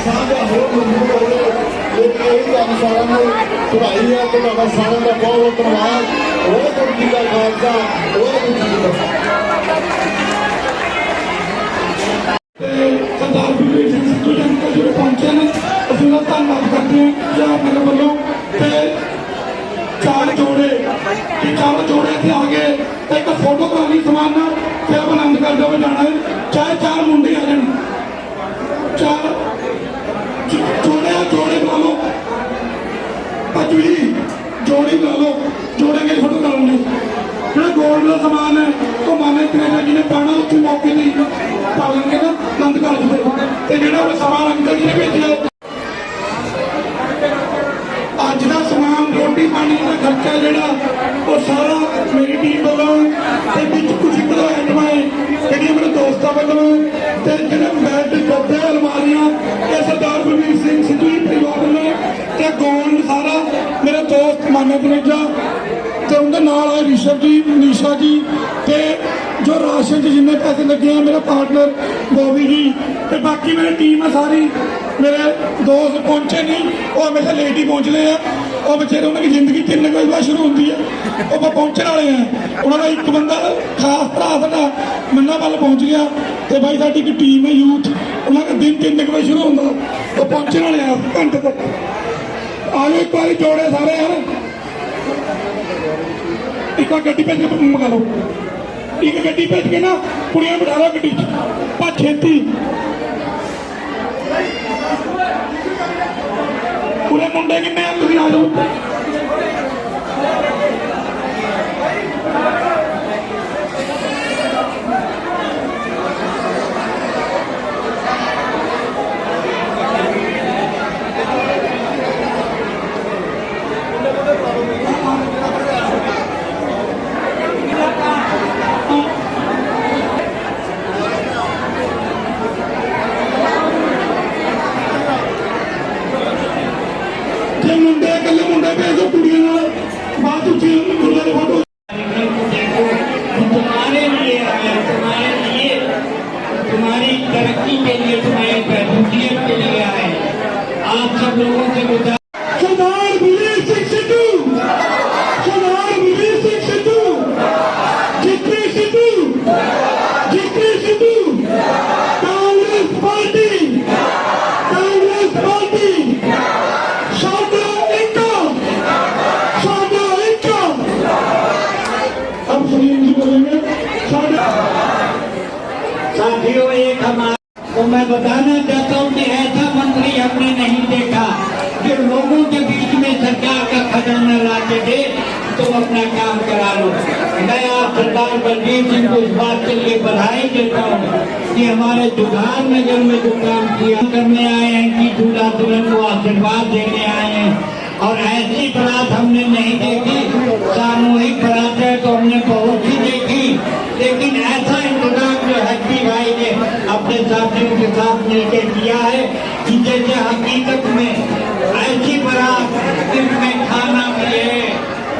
ਸਾਂਝਾ ਹੋਰ ਮਜ਼ਬੂਤ ਹੋਵੇ ਲੇਕਿਨ ਇਹ ਤੁਹਾਨੂੰ ਸਾਰਿਆਂ ਨੂੰ ਵਧਾਈ ਹੈ ਤੁਹਾਡਾ ਸਾਰਿਆਂ ਦਾ ਬਹੁਤ ਬਹੁਤ ਧੰਨਵਾਦ ਵਾਹਿਗੁਰੂ ਜੀ ਦਾ ਖਾਲਸਾ ਵਾਹਿਗੁਰੂ ਜੀ ਸਮਾਨ ਅੰਕਲ ਜੀ ਨੇ ਭੇਜਿਆ। ਅੱਜ ਦਾ ਸਮਾਨ ਰੋਟੀ ਪਾਣੀ ਦਾ ਖਰਚਾ ਜਿਹੜਾ, ਉਹ ਸਾਰਾ ਮੇਰੀ ਟੀਮ ਵੱਲੋਂ ਤੇ ਵਿੱਚ ਕੁਝ ਕਿਲੋ ਆਈਟਮਾਂ ਜਿਹੜੀਆਂ ਮੇਰੇ ਦੋਸਤਾਂ ਵੱਲੋਂ ਤੇ ਜਿਹੜੇ ਬੈੱਡ ਗੱਦੇ ਅਲਮਾਰੀਆਂ ਇਹ ਸਰਦਾਰ ਬਲਵੀਰ ਸਿੰਘ ਸਿੱਧੂ ਜੀ ਪਰਿਵਾਰ ਵੱਲੋਂ ਤੇ ਗੋਲਡ ਸਾਰਾ ਮੇਰੇ ਦੋਸਤ ਮਾਨੇ ਕਨੇਜਾ ਤੇ ਉਹਦੇ ਨਾਲ ਹੈ ਰਿਸ਼ਵ ਜੀ, ਮਨੀਸ਼ਾ ਜੀ ਤੇ ਜੋ ਰਾਸ਼ਨ 'ਚ ਜਿੰਨੇ ਪੈਸੇ ਲੱਗੇ ਆ, ਮੇਰਾ ਪਾਰਟਨਰ ਬੋਬੀ ਜੀ ਤੇ ਬਾਕੀ ਮੇਰੀ ਟੀਮ ਆ ਸਾਰੀ, ਮੇਰੇ ਦੋਸਤ ਪਹੁੰਚੇ ਨਹੀਂ ਉਹ ਹਮੇਸ਼ਾ ਲੇਟ ਹੀ ਪਹੁੰਚਦੇ ਆ। ਉਹ ਵਿਚਾਰੇ ਉਹਨਾਂ ਦੀ ਜ਼ਿੰਦਗੀ ਤਿੰਨ ਕੁ ਵਜੇ ਬਾਅਦ ਸ਼ੁਰੂ ਹੁੰਦੀ ਹੈ ਉਹ ਬ- ਪਹੁੰਚਣ ਵਾਲੇ ਆ। ਉਹਨਾਂ ਦਾ ਇੱਕ ਬੰਦਾ ਖਾਸ ਭਰਾ ਸਾਡਾ ਮੰਨਾ ਵੱਲ ਪਹੁੰਚ ਗਿਆ ਤੇ ਬਾਈ ਸਾਡੀ ਇੱਕ ਟੀਮ ਹੈ ਯੂਥ ਉਹਨਾਂ ਦਾ ਦਿਨ ਤਿੰਨ ਕੁ ਵਜੇ ਸ਼ੁਰੂ ਹੁੰਦਾ। ਉਹ ਪਹੁੰਚਣ ਵਾਲੇ ਆ ਘੰਟੇ ਤੱਕ। ਆਜੋ ਇੱਕ ਵਾਰੀ ਜੋੜੇ ਸਾਰੇ ਯਾਰ ਇੱਕ ਵਾਰ ਗੱਡੀ ਭੇਜ ਕੇ ਮੰਗਾ ਲਓ। ਇੱਕ ਗੱਡੀ ਭੇਜ ਕੇ ਨਾ ਕੁੜੀਆਂ ਬਿਠਾ ਲਓ ਗੱਡੀ 'ਚ। ਪਾ ਛੇਤੀ। ਪੂਰੇ ਮੁੰਡੇ ਕਿੰਨੇ ਆ? ਤੁਸੀਂ ਆ ਜਾਓ। میں بتانا چاہتا ہوں کہ ایسا منتری ہم نے نہیں دیکھا جو لوگوں کے بیچ میں سرکار کا خزانہ لا کے دے تو اپنا کام کرا لو۔ میں آپ سردار بلجیت سنگھ کو اس بات کے لیے بدھائی دیتا ہوں کہ ہمارے دکان نگر میں جو کام کیا، کرنے آئے ہیں کہ دولہا دلہن کو آشرواد دینے آئے ہیں اور ایسی برات ہم نے نہیں دیکھی۔ ساموہک برات ہے تو ہم نے بہت ہی دیکھی، لیکن ایسا مل کے کیا ہے کہ جیسے حقیقت میں ایسی برات جس میں کھانا بھی ہے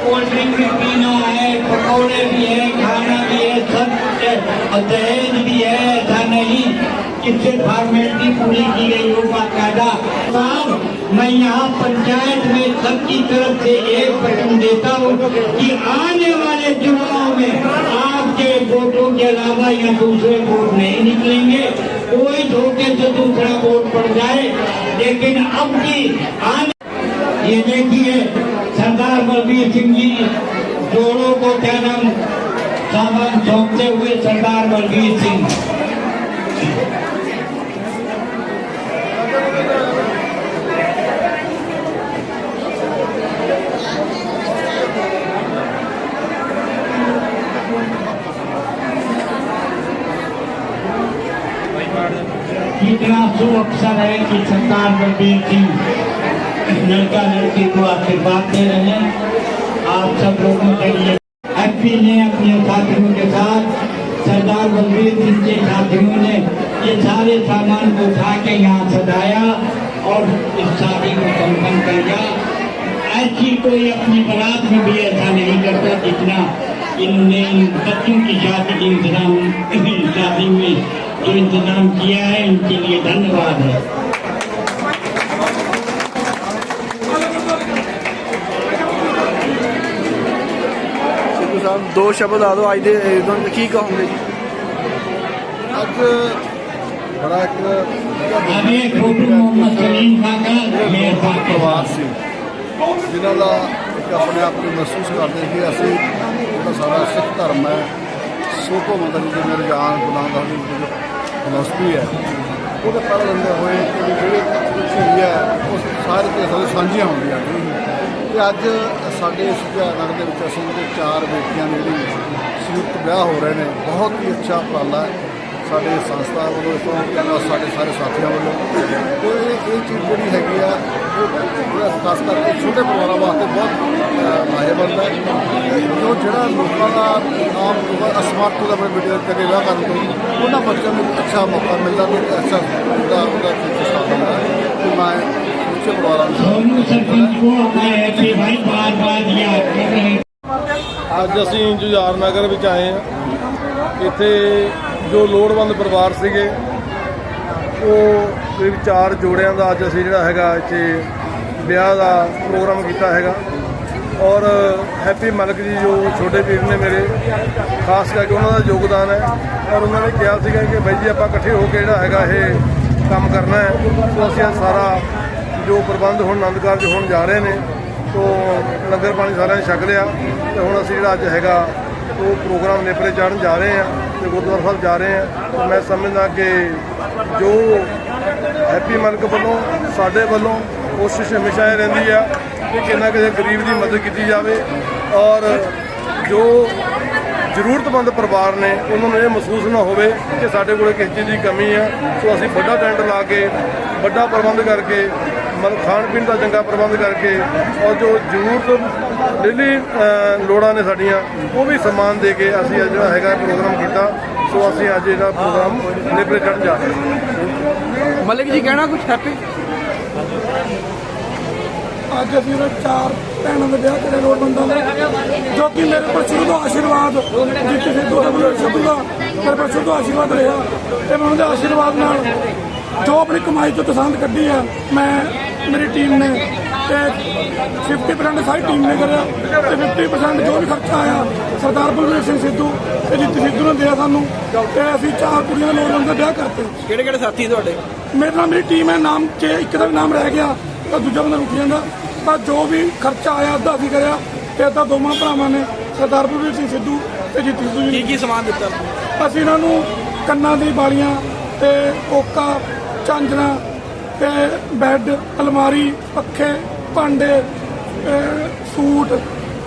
کولڈ ڈرنک بھی پینا ہے، پکوڑے بھی ہے، کھانا بھی ہے، سب کچھ دہیج بھی ہے، ایسا نہیں اس سے فارمیلٹی پوری کی گئی ہو، باقاعدہ۔ صاحب، میں یہاں پنچایت میں سب کی طرف سے ایک بٹن دیتا ہوں کہ آنے والے جمعوں میں کے ووٹوں کے علاوہ یا دوسرے ووٹ نہیں نکلیں گے، کوئی دھوکے سے دوسرا ووٹ پڑ جائے۔ لیکن اب کی آنے یہ دیکھیے، سردار بلبیر سنگھ جی جوڑوں کو کیا سامان سونپتے ہوئے سردار بلبیر سنگھ۔ جو اکثر ہے کہ ستار بربیر کی۔ لڑکا لڑکی کو آپ کے بات دے رہے ہیں۔ آپ سب لوگوں کے لیے ایف پی نے اپنے ساتھیوں کے ساتھ سردار بلبیر جی کے ساتھیوں نے یہ سارے سامان کو اٹھا کے یہاں سجایا اور اس شادی کو کمپن کر دیا ایسی کوئی اپنی برات میں بھی ایسا نہیں کرتا جتنا ان نے بچوں کی شادی انتظام شادی میں जो इंतजाम किया है उनके लिए धन्यवाद है ਸਾਹਿਬ ਦੋ ਸ਼ਬਦ ਆ ਦੋ ਅੱਜ ਦੇ ਤੁਹਾਨੂੰ ਕੀ ਕਹੋਗੇ ਜੀ? ਅੱਜ ਬੜਾ ਇੱਕ ਅਬੇ ਫੋਟੋ ਮੁਹੰਮਦ ਸਲੀਮ ਖਾਨ ਦਾ ਮੇਰ ਪਰਿਵਾਰ ਸੀ ਜਿਨ੍ਹਾਂ ਦਾ ਇੱਕ ਆਪਣੇ ਆਪ ਨੂੰ ਮਹਿਸੂਸ ਕਰਦੇ ਕਿ ਅਸੀਂ ਜਿਹੜਾ ਸਾਡਾ ਸਿੱਖ ਧਰਮ ਹੈ। ਸੋ ਭਗਵਾਨ ਦਾ ਜੀ ਦੇ ਮੇਰੇ ਫਿਲਾਸਫੀ ਹੈ ਉਹਦੇ ਪੜ੍ਹ ਲੈਂਦੇ ਹੋਏ ਕਿ ਵੀ ਜਿਹੜੇ ਕੁਛ ਹੈ ਉਹ ਸਾਰੇ ਤੇ ਸਾਰੇ ਸਾਂਝੀਆਂ ਹੁੰਦੀਆਂ ਨੇ। ਤੇ ਅੱਜ ਸਾਡੇ ਇਸ ਦੇ ਵਿੱਚ ਅਸੀਂ ਜਿਹੜੇ ਚਾਰ ਬੇਟੀਆਂ ਦੇ ਜਿਹੜੀ ਸੰਯੁਕਤ ਵਿਆਹ ਹੋ ਰਹੇ ਨੇ, ਬਹੁਤ ਹੀ ਅੱਛਾ ਉਪਰਾਲਾ ਹੈ ਸਾਡੇ ਸੰਸਥਾ ਵੱਲੋਂ ਇਸ ਤੋਂ ਇਲਾਵਾ ਸਾਡੇ ਸਾਰੇ ਸਾਥੀਆਂ ਵੱਲੋਂ। ਤੇ ਇਹ ਚੀਜ਼ ਜਿਹੜੀ ਹੈਗੀ ਆ, ਉਹ ਖਾਸ ਕਰਕੇ ਛੋਟੇ ਪਰਿਵਾਰਾਂ ਵਾਸਤੇ ਬਹੁਤ ਇਹ ਬੰਦਾ ਜੋ ਜਿਹੜਾ ਲੋਕਾਂ ਦਾ ਆਮ ਅਸਮਾਰਟ ਤੋਂ ਆਪਣੇ ਬੇਟੇ ਦਾ ਕਰੇਗਾ ਕਰਨ ਤੋਂ ਉਹਨਾਂ ਬੱਚਿਆਂ ਨੂੰ ਅੱਛਾ ਮੌਕਾ ਮਿਲਦਾ ਤੇ ਅੱਛਾ ਉਹਦਾ ਉਹਦਾ ਕਿਸਾ ਹੁੰਦਾ ਹੈ। ਕਿ ਮੈਂ ਉੱਚੇ ਪਰਿਵਾਰਾਂ ਨੂੰ ਸਰਪੰਚ ਕੋ ਆਪਣੇ ਹੈਪੀ ਭਾਈ ਬਾਰ ਬਾਰ ਯਾਦ ਕਰ ਰਹੇ ਅੱਜ ਅਸੀਂ ਜੁਝਾਰ ਨਗਰ ਵਿੱਚ ਆਏ ਹਾਂ। ਇੱਥੇ ਜੋ ਲੋੜਵੰਦ ਪਰਿਵਾਰ ਸੀਗੇ ਉਹ ਵਿਚਾਰ ਜੋੜਿਆਂ ਦਾ ਅੱਜ ਅਸੀਂ ਜਿਹੜਾ ਹੈਗਾ ਇੱਥੇ ਵਿਆਹ ਦਾ ਪ੍ਰੋਗਰਾਮ ਕੀਤਾ ਹੈਗਾ। ਔਰ ਹੈਪੀ ਮਲਕ ਜੀ, ਜੋ ਛੋਟੇ ਵੀਰ ਨੇ ਮੇਰੇ, ਖਾਸ ਕਰਕੇ ਉਹਨਾਂ ਦਾ ਯੋਗਦਾਨ ਹੈ। ਔਰ ਉਹਨਾਂ ਨੇ ਕਿਹਾ ਸੀਗਾ ਕਿ ਬਾਈ ਜੀ, ਆਪਾਂ ਇਕੱਠੇ ਹੋ ਕੇ ਜਿਹੜਾ ਹੈਗਾ ਇਹ ਕੰਮ ਕਰਨਾ ਹੈ। ਸੋ ਅਸੀਂ ਅੱਜ ਸਾਰਾ ਜੋ ਪ੍ਰਬੰਧ ਹੁਣ ਆਨੰਦ ਕਾਰਜ ਹੋਣ ਜਾ ਰਹੇ ਨੇ ਤੋ ਲੰਗਰ ਪਾਣੀ ਸਾਰਿਆਂ ਨੇ ਛਕ ਲਿਆ। ਤੇ ਹੁਣ ਅਸੀਂ ਜਿਹੜਾ ਅੱਜ ਹੈਗਾ, ਉਹ ਪ੍ਰੋਗਰਾਮ ਨੇਪਰੇ ਚੜ੍ਹਨ ਜਾ ਰਹੇ ਹਾਂ ਤੇ ਗੁਰਦੁਆਰਾ ਸਾਹਿਬ ਜਾ ਰਹੇ ਹਾਂ। ਮੈਂ ਸਮਝਦਾ ਕਿ ਜੋ ਹੈਪੀ ਮਲਕ ਵੱਲੋਂ, ਸਾਡੇ ਵੱਲੋਂ ਕੋਸ਼ਿਸ਼ ਹਮੇਸ਼ਾ ਇਹ ਰਹਿੰਦੀ ਆ ਕਿ ਕਿੰਨਾ ਕਿਸੇ ਗਰੀਬ ਦੀ ਮਦਦ ਕੀਤੀ ਜਾਵੇ ਔਰ ਜੋ ਜ਼ਰੂਰਤਮੰਦ ਪਰਿਵਾਰ ਨੇ, ਉਹਨਾਂ ਨੂੰ ਇਹ ਮਹਿਸੂਸ ਨਾ ਹੋਵੇ ਕਿ ਸਾਡੇ ਕੋਲ ਕਿਸੇ ਚੀਜ਼ ਦੀ ਕਮੀ ਆ। ਸੋ ਅਸੀਂ ਵੱਡਾ ਟੈਂਟ ਲਾ ਕੇ, ਵੱਡਾ ਪ੍ਰਬੰਧ ਕਰਕੇ, ਮਤਲਬ ਖਾਣ ਪੀਣ ਦਾ ਚੰਗਾ ਪ੍ਰਬੰਧ ਕਰਕੇ ਔਰ ਜੋ ਜ਼ਰੂਰਤ ਡੇਲੀ ਲੋੜਾਂ ਨੇ ਸਾਡੀਆਂ, ਉਹ ਵੀ ਸਮਾਨ ਦੇ ਕੇ ਅਸੀਂ ਅੱਜ ਜਿਹੜਾ ਹੈਗਾ ਪ੍ਰੋਗਰਾਮ ਕੀਤਾ। ਸੋ ਅਸੀਂ ਅੱਜ ਇਹਦਾ ਪ੍ਰੋਗਰਾਮ ਨਿਪਰੇ ਚੜ੍ਹਨ ਜਾ ਰਹੇ ਹਾਂ। ਮਲਿਕ ਜੀ, ਕਹਿਣਾ ਕੁਝ ਹੈਪੀ ਅੱਜ ਅਸੀਂ ਉਹਨਾਂ ਚਾਰ ਭੈਣਾਂ ਦੇ ਵਿਆਹ ਕਰੇ ਲੋੜਵੰਦਾਂ ਦੇ ਜੋ ਕਿ ਮੇਰੇ ਪਰ ਸ਼ੁਰੂ ਤੋਂ ਆਸ਼ੀਰਵਾਦ ਜਿੱਥੇ ਸਿੱਧੂ ਦਾ ਮੇਰੇ ਸਿੱਧੂ ਦਾ ਮੇਰੇ ਪਰ ਸ਼ੁਰੂ ਤੋਂ ਆਸ਼ੀਰਵਾਦ ਰਿਹਾ ਤੇ ਮੈਂ ਉਹਦੇ ਆਸ਼ੀਰਵਾਦ ਨਾਲ ਜੋ ਆਪਣੀ ਕਮਾਈ ਤੋਂ ਤਸੰਦ ਕੱਢੀ ਆ ਮੈਂ ਮੇਰੀ ਟੀਮ ਨੇ ਤੇ 50% ਸਾਰੀ ਟੀਮ ਨੇ ਕਰਿਆ ਤੇ 50% ਜੋ ਵੀ ਖਰਚਾ ਆਇਆ ਸਰਦਾਰ ਬਲਵੀਰ ਸਿੰਘ ਸਿੱਧੂ ਤੇ ਜਿੱਤੀ ਸਿੱਧੂ ਨੇ ਦਿਆ ਸਾਨੂੰ ਤੇ ਅਸੀਂ ਚਾਰ ਕੁੜੀਆਂ ਦੇ ਲੋੜਵੰਦ ਦੇ ਵਿਆਹ ਕਰਤੇ। ਕਿਹੜੇ ਕਿਹੜੇ ਸਾਥੀ ਤੁਹਾਡੇ? ਮੇਰੇ ਨਾਲ ਮੇਰੀ ਟੀਮ ਹੈ ਨਾਮ ਚ ਇੱਕ ਦਾ ਨਾਮ ਰਹਿ ਗਿਆ ਤਾਂ ਦੂਜਾ ਬੰਦਾ ਰੁਕ ਜਾਂਦਾ। ਤਾਂ ਜੋ ਵੀ ਖਰਚਾ ਆਇਆ ਅੱਧਾ ਅਸੀਂ ਕਰਿਆ ਤੇ ਅੱਧਾ ਦੋਵਾਂ ਭਰਾਵਾਂ ਨੇ ਸਰਦਾਰ ਬਲਵੀਰ ਸਿੰਘ ਸਿੱਧੂ ਤੇ ਜੀਤੀ ਸਿੱਧੂ ਜੀ ਕੀ ਕੀ ਸਮਾਨ ਦਿੱਤਾ। ਅਸੀਂ ਇਹਨਾਂ ਨੂੰ ਕੰਨਾਂ ਦੀ ਬਾਲੀਆਂ ਤੇ ਕੋਕਾ ਝਾਂਜਰਾਂ ਤੇ ਬੈੱਡ ਅਲਮਾਰੀ ਪੱਖੇ ਭਾਂਡੇ ਸੂਟ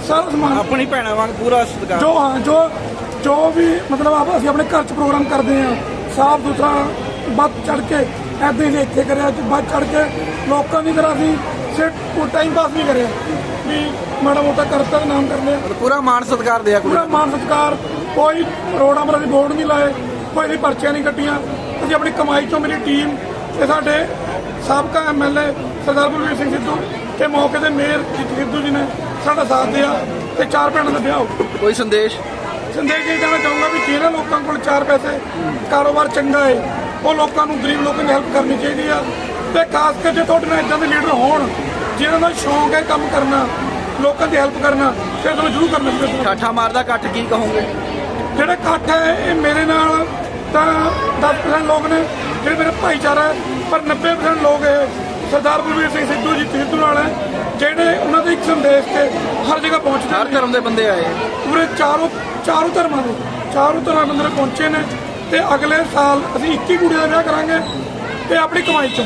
ਸਾਰਾ ਸਮਾਨ। ਆਪਣੀ ਭੈਣਾਂ ਵਾਂਗ ਪੂਰਾ ਸਤਿਕਾਰ। ਜੋ ਹਾਂ ਜੋ ਜੋ ਵੀ ਮਤਲਬ ਆਪ ਅਸੀਂ ਆਪਣੇ ਘਰ 'ਚ ਪ੍ਰੋਗਰਾਮ ਕਰਦੇ ਹਾਂ ਸਾਫ਼ ਸੁਥਰਾ ਵੱਧ ਚੜ ਕੇ ਐਦਾਂ ਹੀ ਇੱਥੇ ਕਰਿਆ ਤੇ ਵੱਧ ਚੜ ਕੇ ਲੋਕਾਂ ਦੀ ਤਰ੍ਹਾਂ ਅਸੀਂ ਸਿਰਫ ਕੋਈ ਟਾਈਮ ਪਾਸ ਨਹੀਂ ਕਰਿਆ। ਵੀ ਮਾੜਾ ਮੋਟਾ ਕਰਤਾ ਨਾਮ ਕਰ ਲਿਆ ਪੂਰਾ ਮਾਣ ਸਤਿਕਾਰ ਦਿਆ ਪੂਰਾ ਮਾਨ ਸਤਿਕਾਰ। ਕੋਈ ਰੋਡਾਂ ਪਰ ਬੋਰਡ ਨਹੀਂ ਲਾਏ ਕੋਈ ਅਸੀਂ ਪਰਚੀਆਂ ਨਹੀਂ ਕੱਟੀਆਂ। ਅਸੀਂ ਆਪਣੀ ਕਮਾਈ ਤੋਂ ਮੇਰੀ ਟੀਮ ਤੇ ਸਾਡੇ ਸਾਬਕਾ ਐਮਐਲਏ ਸਰਦਾਰ ਬਲਵੀਰ ਸਿੰਘ ਸਿੱਧੂ ਤੇ ਮੌਕੇ ਤੇ ਮੇਅਰ ਜੀਤ ਸਿੱਧੂ ਜੀ ਨੇ ਸਾਡਾ ਸਾਥ ਦਿਆ ਤੇ ਚਾਰ ਭੈਣਾਂ ਦਾ ਵਿਆਹ ਹੋ ਕੋਈ ਸੰਦੇਸ਼? ਸੰਦੇਸ਼ ਇਹ ਦੇਣਾ ਚਾਹੂੰਗਾ ਵੀ ਜਿਹੜੇ ਲੋਕਾਂ ਕੋਲ ਚਾਰ ਪੈਸੇ ਕਾਰੋਬਾਰ ਚੰਗਾ ਹੈ ਉਹ ਲੋਕਾਂ ਨੂੰ ਗਰੀਬ ਲੋਕਾਂ ਦੀ ਹੈਲਪ ਕਰਨੀ ਚਾਹੀਦੀ ਆ। ਤੇ ਖਾਸ ਕਰਕੇ ਜੇ ਤੁਹਾਡੇ ਨਾਲ ਇਦਾਂ ਦੇ ਲੀਡਰ ਹੋਣ ਜਿਨ੍ਹਾਂ ਦਾ ਸ਼ੌਂਕ ਹੈ ਕੰਮ ਕਰਨਾ ਲੋਕਾਂ ਦੀ ਹੈਲਪ ਕਰਨਾ ਫਿਰ ਤੁਹਾਨੂੰ ਜ਼ਰੂਰ ਕਰਨਾ ਚਾਹੀਦਾ। ਠਾਠਾ ਮਾਰਦਾ ਇਕੱਠ ਕੀ ਕਹੋਗੇ? ਜਿਹੜੇ ਇਕੱਠ ਹੈ ਇਹ ਮੇਰੇ ਨਾਲ ਤਾਂ 10% ਲੋਕ ਨੇ ਜਿਹੜੇ ਮੇਰੇ ਭਾਈਚਾਰਾ ਪਰ 90% ਲੋਕ ਇਹ ਸਰਦਾਰ ਬਲਵੀਰ ਸਿੰਘ ਸਿੱਧੂ ਜੀ ਸਿੱਧੂ ਨਾਲ ਹੈ ਜਿਹੜੇ ਉਹਨਾਂ ਦੇ ਇੱਕ ਸੰਦੇਸ਼ ਤੇ ਹਰ ਜਗ੍ਹਾ ਪਹੁੰਚਦੇ ਹਰ ਧਰਮ ਦੇ ਬੰਦੇ ਆਏ। ਪੂਰੇ ਚਾਰੋਂ ਚਾਰੋਂ ਧਰਮਾਂ ਦੇ ਚਾਰੋਂ ਧਰਮਾਂ ਦੇ ਪਹੁੰਚੇ ਨੇ। ਤੇ ਅਗਲੇ ਸਾਲ ਅਸੀਂ 21 ਕੁੜੀਆਂ ਦਾ ਵਿਆਹ ਕਰਾਂਗੇ ਤੇ ਆਪਣੀ ਕਮਾਈ ਚੋਂ।